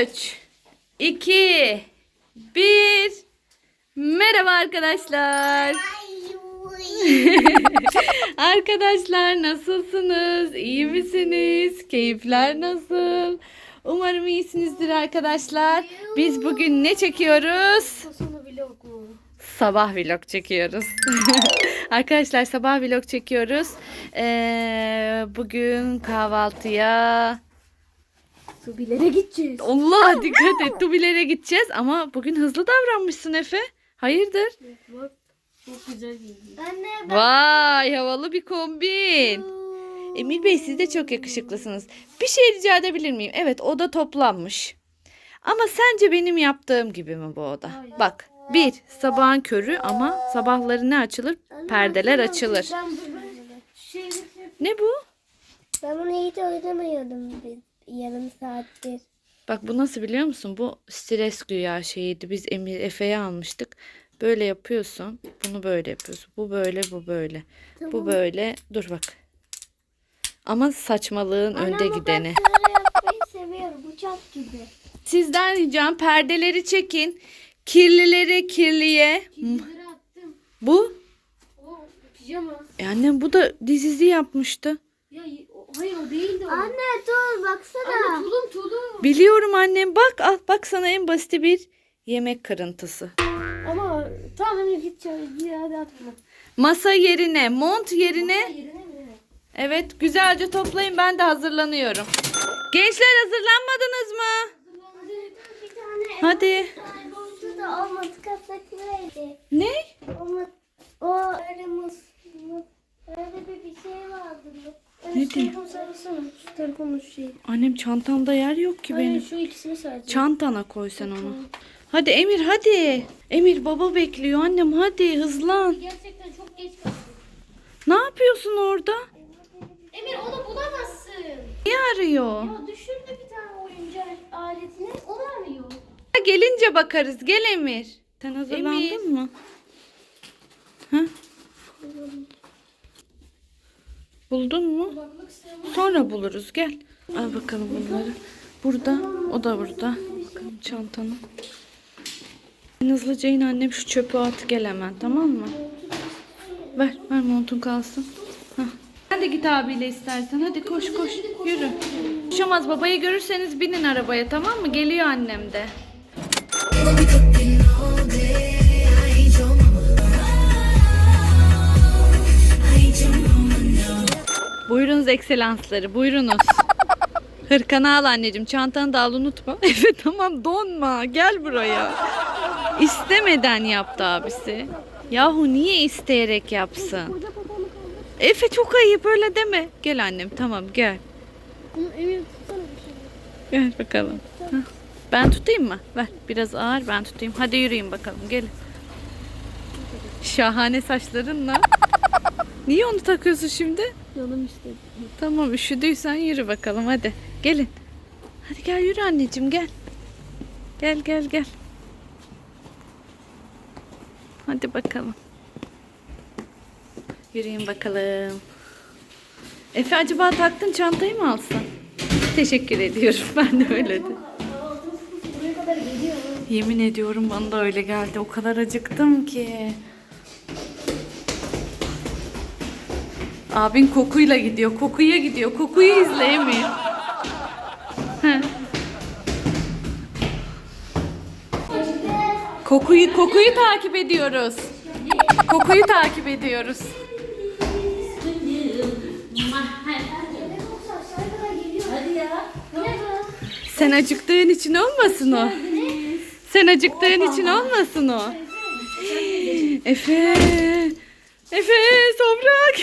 3 2 1 Merhaba arkadaşlar. Arkadaşlar nasılsınız? İyi misiniz? Keyifler nasıl? Umarım iyisinizdir arkadaşlar. Biz bugün ne çekiyoruz? Sabah vlog çekiyoruz. arkadaşlar sabah vlog çekiyoruz. Ee, bugün kahvaltıya Subilere gideceğiz. Allah dikkat et Tubilere gideceğiz ama bugün hızlı davranmışsın Efe. Hayırdır? Bak çok güzel giyindi. Anne Vay havalı bir kombin. Emir Bey siz de çok yakışıklısınız. Bir şey rica edebilir miyim? Evet oda toplanmış. Ama sence benim yaptığım gibi mi bu oda? Hayır. Bak bir sabahın körü ama sabahları ne açılır? Perdeler açılır. Ben bu şey Ne bu? Ben bunu hiç oynamıyordum bir yarım saattir. Bak bu nasıl biliyor musun? Bu stres güya şeyiydi. Biz Emir Efe'ye almıştık. Böyle yapıyorsun. Bunu böyle yapıyorsun. Bu böyle, bu böyle. Bu böyle. Dur bak. Ama saçmalığın önde ama gideni. Ben seviyorum. Bu çok gibi. Sizden ricam perdeleri çekin. Kirlileri kirliye. Kedileri attım. Bu? O pijama. E annem bu da dizizi yapmıştı. Ya hayır o değildi o. Anne dur baksana. Anne tulum tulum. Biliyorum annem. Bak al bak sana en basiti bir yemek kırıntısı. Ama tamam git hadi at bunu. Masa yerine, mont yerine. Yerine mi? Evet güzelce toplayın ben de hazırlanıyorum. Gençler hazırlanmadınız mı? Hadi. Ne? O o öyle mus mus öyle bir bir şey vardı. Ne sarılsana. Şu telefonun şu şeyi. Annem çantamda yer yok ki Hayır benim. şu ikisini sadece. Çantana koy sen onu. Hadi Emir hadi. Emir baba bekliyor annem hadi hızlan. Gerçekten çok geç kaldım. Ne yapıyorsun orada? Emir onu bulamazsın. Niye arıyor? Ya düşürdü bir tane oyuncak aletini. Onu arıyor. Gelince bakarız gel Emir. Sen hazırlandın mı? Ha? Buldun mu? Sonra buluruz gel. Al bakalım bunları. Burada. O da burada. Bakalım çantanı. Hızlıca in annem şu çöpü at gel hemen tamam mı? Ver ver montun kalsın. Hah. Sen de git abiyle istersen. Hadi koş koş yürü. Koşamaz babayı görürseniz binin arabaya tamam mı? Geliyor annem de. Buyurunuz ekselansları buyurunuz. Hırkanı al anneciğim çantanı da al unutma. Evet tamam donma gel buraya. İstemeden yaptı abisi. Yahu niye isteyerek yapsın? Efe çok ayıp öyle deme. Gel annem tamam gel. Gel bakalım. Ben tutayım mı? Ver biraz ağır ben tutayım. Hadi yürüyün bakalım gelin. Şahane saçlarınla. Niye onu takıyorsun şimdi? Canım istedi. Tamam üşüdüysen yürü bakalım hadi. Gelin. Hadi gel yürü anneciğim gel. Gel gel gel. Hadi bakalım. Yürüyün bakalım. Efe acaba taktın çantayı mı alsın? Teşekkür ediyorum. Ben de öyle dedim. Yemin ediyorum bana da öyle geldi. O kadar acıktım ki. Abin kokuyla gidiyor. Kokuya gidiyor. Kokuyu izle Emir. Heh. Kokuyu kokuyu takip ediyoruz. Kokuyu takip ediyoruz. Sen acıktığın için olmasın o. Sen acıktığın için olmasın o. Efe. Efe toprak.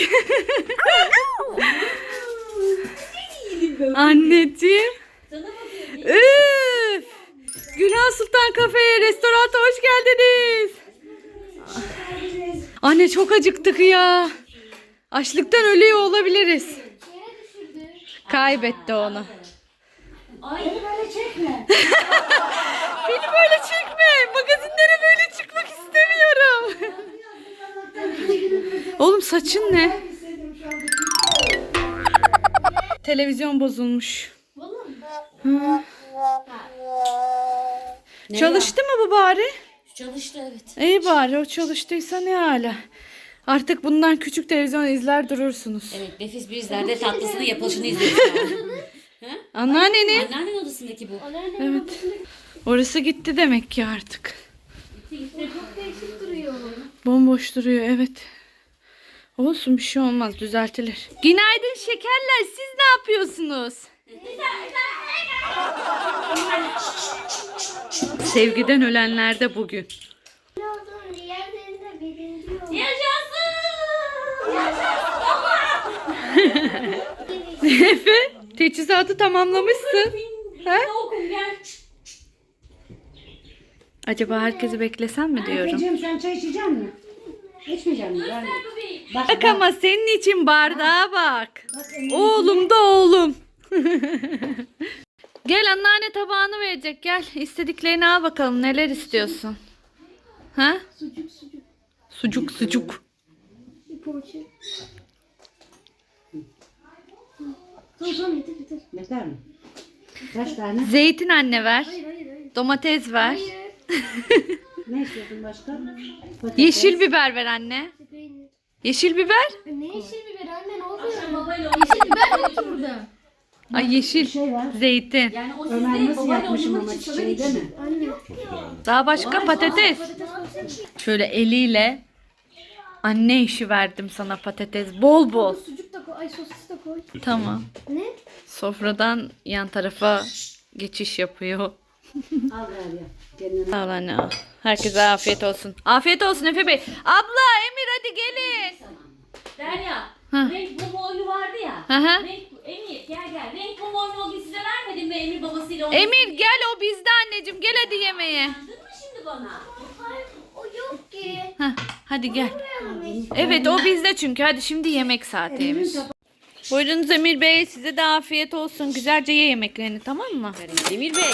Anneciğim. Üf. Gülhan Sultan Kafe'ye, restoranta hoş geldiniz. Anne çok acıktık ya. Açlıktan ölüyor olabiliriz. Kaybetti onu. Beni böyle çekme. Beni böyle çekme. Magazinlere böyle çıkmak istemiyorum. Oğlum saçın ne? Televizyon bozulmuş. Hı. Ne Çalıştı mı bu bari? Çalıştı evet. İyi bari o çalıştıysa ne hala. Artık bundan küçük televizyon izler durursunuz. Evet nefis bizler tatlısını yapılışını an. Anneannenin. Anneannenin odasındaki bu. Evet. Orası gitti demek ki artık. Bomboş duruyor evet. Olsun bir şey olmaz düzeltilir. Günaydın şekerler siz ne yapıyorsunuz? Sevgiden ölenler de bugün. Efe teçhizatı tamamlamışsın. Ha? Acaba herkesi beklesem mi diyorum. Efe'cim sen çay içecek misin? İçmeyecek misin? Bak, Bak ama senin için bardağa bak. Oğlum da oğlum. gel anneanne tabağını verecek gel. İstediklerini al bakalım neler istiyorsun. Ha? Sucuk sucuk. Sucuk sucuk. Bir poğaça. Tamam tamam yeter yeter. Yeter mi? Kaç tane? Zeytin anne ver. Hayır hayır hayır. Domates ver. Hayır. Ne istiyorsun başka? Patates. Yeşil biber ver anne. Yeşil biber? Ne yeşil biber anne ne oluyor? Babayla Yeşil biber yok ki burada. Ay yeşil. Şey var. Zeytin. Yani o Ömer sizde nasıl babayla yapmışım oynamak ama için şey değil mi? Anne. Daha başka patates. Şöyle eliyle anne işi verdim sana patates. Bol bol. Sucuk da koy. Ay sosis de koy. Tamam. Ne? Sofradan yan tarafa geçiş yapıyor. Al Rabia. Kendine. Sağ ol anne al. Herkese afiyet olsun. Afiyet olsun Efe Bey. Abla Emir hadi gelin. Derya. Hı. Renk mum oyunu vardı ya. Hı hı. Renk, Emir gel gel. Renk mum oyunu o gün size vermedim mi Emir babasıyla oynadı? Emir gel o bizde anneciğim gel hadi yemeğe. Anladın mı şimdi bana? Hayır, o yok ki. Heh, hadi gel. Evet o bizde çünkü. Hadi şimdi yemek saati Emir. Buyurunuz Emir Bey size de afiyet olsun. Güzelce ye yemeklerini tamam mı? Emir Bey.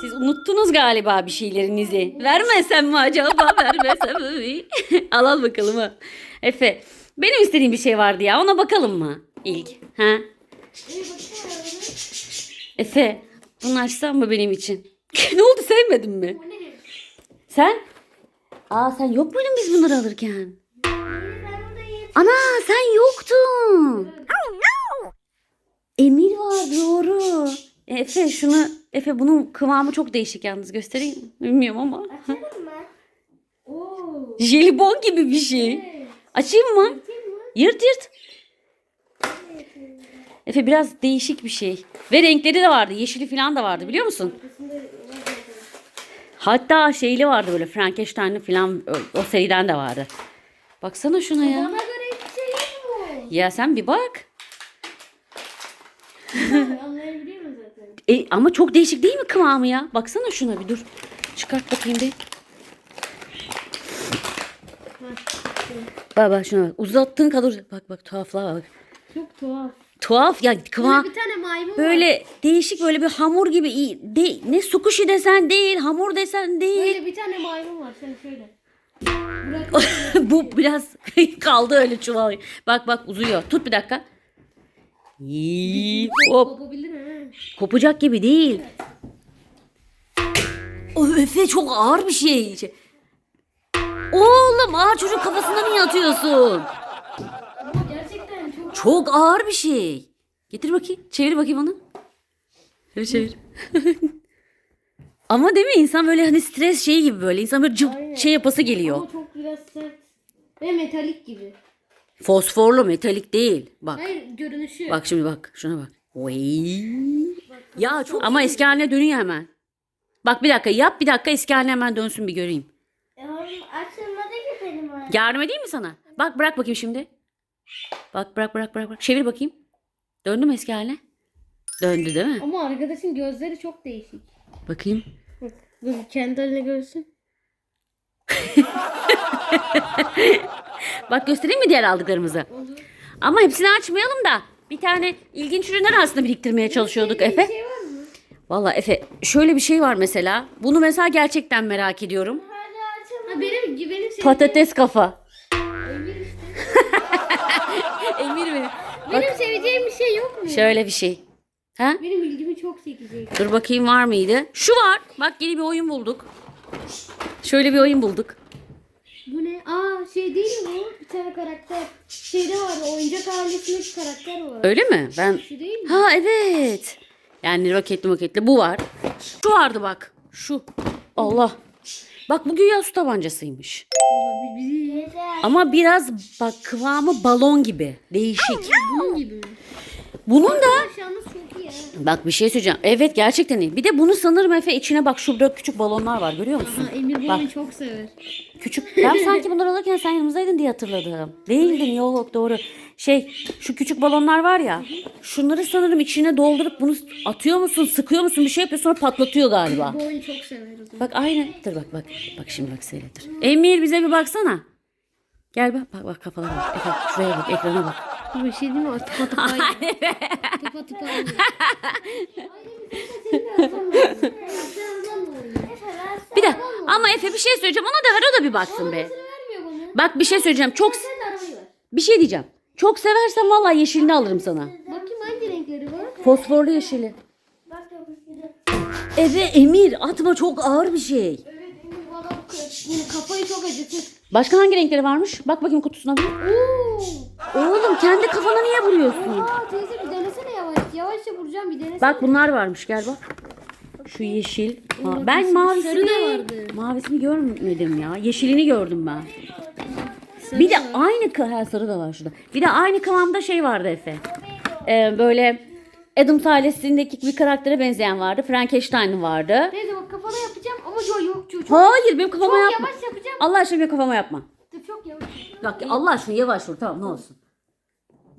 Siz unuttunuz galiba bir şeylerinizi. Vermesem mi acaba vermesem mi? al al bakalım ha. Efe benim istediğim bir şey vardı ya ona bakalım mı ilk? Ha? Efe bunu açsam mı benim için? ne oldu sevmedin mi? Sen? Aa sen yok muydun biz bunları alırken? Ana sen yoktun. Emir var doğru. Efe şunu Efe bunun kıvamı çok değişik yalnız göstereyim. mi? Bilmiyorum ama. Oo. Jelibon gibi bir şey. Açayım mı? Yırt yırt. Efe biraz değişik bir şey. Ve renkleri de vardı. Yeşili falan da vardı biliyor musun? Hatta şeyli vardı böyle Frankenstein'li falan o- seriden de vardı. Baksana şuna ya. Bana göre şey yok? Ya sen bir bak. Anlayabiliyor musun zaten? E, ama çok değişik değil mi kıvamı ya? Baksana şuna bir dur. Çıkart bakayım bir. Bak bak şuna bak. Uzattığın kadar uzat. Bak bak tuhaflığa bak. Çok tuhaf. Tuhaf ya kıvam. Bir tane maymun var. Böyle değişik böyle bir hamur gibi. De, ne sukuşi desen değil, hamur desen değil. Böyle bir tane maymun var. Sen şöyle. Bu biraz kaldı öyle çuval. Bak bak uzuyor. Tut bir dakika. Yii, Hop. Kopacak gibi değil. O Efe çok ağır bir şey. Oğlum ağır çocuk kafasına niye atıyorsun? Gerçekten çok Çok ağır bir şey. Getir bakayım. Çevir bakayım onu. Şöyle çevir. Ama değil mi insan böyle hani stres şeyi gibi böyle insan böyle cıp Aynen. şey yapası geliyor. ama çok biraz sert. Ve metalik gibi. Fosforlu metalik değil. Bak. Hayır görünüşü. Bak şimdi bak. Şuna bak. Oy. Ya çok ama eski haline dönüyor hemen. Bak bir dakika yap bir dakika eski haline hemen dönsün bir göreyim. Yavrum açılmadı ki benim ayağım. Yardım edeyim mi sana? Bak bırak bakayım şimdi. Bak bırak bırak bırak. bırak. Çevir bakayım. Döndü mü eski haline? Döndü değil mi? Ama arkadaşın gözleri çok değişik. Bakayım. Bak dur kendi haline görsün. Bak göstereyim mi diğer aldıklarımızı? Ama hepsini açmayalım da. Bir tane ilginç ürünler aslında biriktirmeye çalışıyorduk Efe. şey var mı? Valla Efe şöyle bir şey var mesela. Bunu mesela gerçekten merak ediyorum. Ha benim benim sevdiğim Patates kafa. Emir işte. Emir mi? Benim seveceğim bir şey yok mu? Şöyle bir şey. Ha? Benim ilgimi çok çekecek. Dur bakayım var mıydı? Şu var. Bak yeni bir oyun bulduk. Şöyle bir oyun bulduk. Bu ne? Aa şey değil mi bu? Bir tane karakter. Şeyde var oyuncak ailesindeki karakter var. Öyle mi? Ben Şu değil mi? Ha evet. Yani roketli moketli bu var. Şu vardı bak. Şu. Allah. Bak bu güya su tabancasıymış. Ama biraz bak kıvamı balon gibi. Değişik. Bunun gibi mi? Bunun da çok iyi bak bir şey söyleyeceğim. Evet gerçekten iyi. Bir de bunu sanırım Efe içine bak şurada küçük balonlar var görüyor musun? Ha, Emir bu Bak. oyunu çok sever. Küçük. Ben sanki bunları alırken sen yanımızdaydın diye hatırladım. Değildin yok doğru. Şey şu küçük balonlar var ya. Şunları sanırım içine doldurup bunu atıyor musun sıkıyor musun bir şey yapıyor sonra patlatıyor galiba. Bu oyunu çok sever o zaman. Bak aynı. Dur bak bak. Bak şimdi bak seyredir. Emir bize bir baksana. Gel bak bak bak kafalara bak. Efe şuraya bak ekrana bak. Bu bir şey değil mi? Tıpa tıpa. tıpa tıpa. Bir de ama Efe bir şey söyleyeceğim ona da ver o da bir baksın be. Bak bir şey söyleyeceğim. Çok bir şey diyeceğim. Çok seversen vallahi yeşilini alırım sana. Bakayım hangi renkleri var? Fosforlu yeşili. Eve Emir atma çok ağır bir şey. Kafayı çok acıtır. Başka hangi renkleri varmış? Bak bakayım kutusuna bir. Oğlum kendi kafana niye vuruyorsun? Aa teyze bir denesene yavaş. Yavaşça vuracağım bir denesene. Bak bunlar varmış gel bak. Şu yeşil. Ha, ben sarı da vardı. mavisini görmedim ya. Yeşilini gördüm ben. Bir de aynı kı- ha, sarı da var şurada. Bir de aynı kıvamda şey vardı Efe. Ee, böyle Adams ailesindeki bir karaktere benzeyen vardı. Frankenstein vardı. Teyze bak kafana yapacağım ama yok yok çok, çok, Hayır benim kafama çok yapma. yavaş yapacağım. Allah aşkına benim kafama yapma. Çok yavaş. Bak Allah aşkına yavaş vur tamam ne olsun.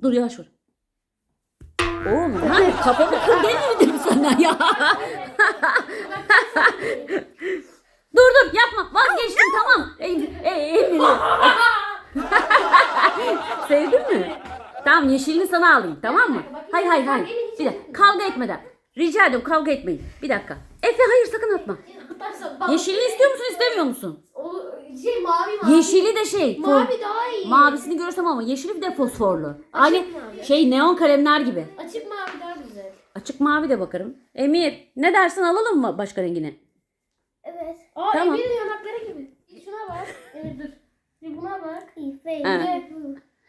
Dur yavaş vur. Oğlum hani kafamı kır demedim sana ya. dur dur yapma vazgeçtim tamam. Emir, e, Emir'i. Sevdin mi? Tamam yeşilini sana alayım tamam mı? Hayır hayır hayır. Bir dakika kavga etmeden. Rica ediyorum kavga etmeyin. Bir dakika. Efe hayır sakın atma. Yeşilini istiyor musun istemiyor musun? Şey mavi mavi. Yeşili de şey. Mavi fo- daha iyi. Mavisini görürsem ama yeşili bir de fosforlu. Aynı mavi. şey neon kalemler gibi. Açık mavi daha güzel. Açık mavi de bakarım. Emir ne dersin alalım mı başka rengini? Evet. Aa Tamam. Emir'in yanakları gibi. Şuna bak. Evet dur. Bir buna bak. Ha. Evet.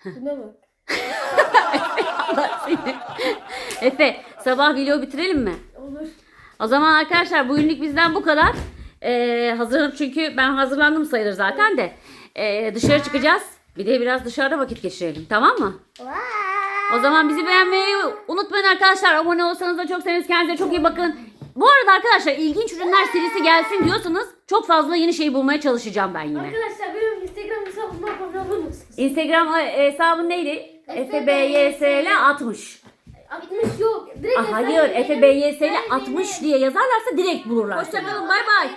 Buna bak. Efe sabah video bitirelim mi? Olur. O zaman arkadaşlar bugünlük bizden bu kadar. Ee, hazırım çünkü ben hazırlandım sayılır zaten de. Ee, dışarı çıkacağız. Bir de biraz dışarıda vakit geçirelim tamam mı? O zaman bizi beğenmeyi unutmayın arkadaşlar. Abone olsanız da çok seviniriz. Kendinize çok iyi bakın. Bu arada arkadaşlar ilginç ürünler serisi gelsin diyorsanız çok fazla yeni şey bulmaya çalışacağım ben yine. Arkadaşlar benim Instagram hesabıma abone olur musunuz? Instagram e, hesabın neydi? FBYSL 60. 60 yok. Direkt Ah, hayır FBYSL 60 diye yazarlarsa direkt bulurlar. Hoşçakalın bay bay.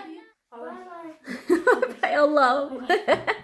Bay Allah'ım.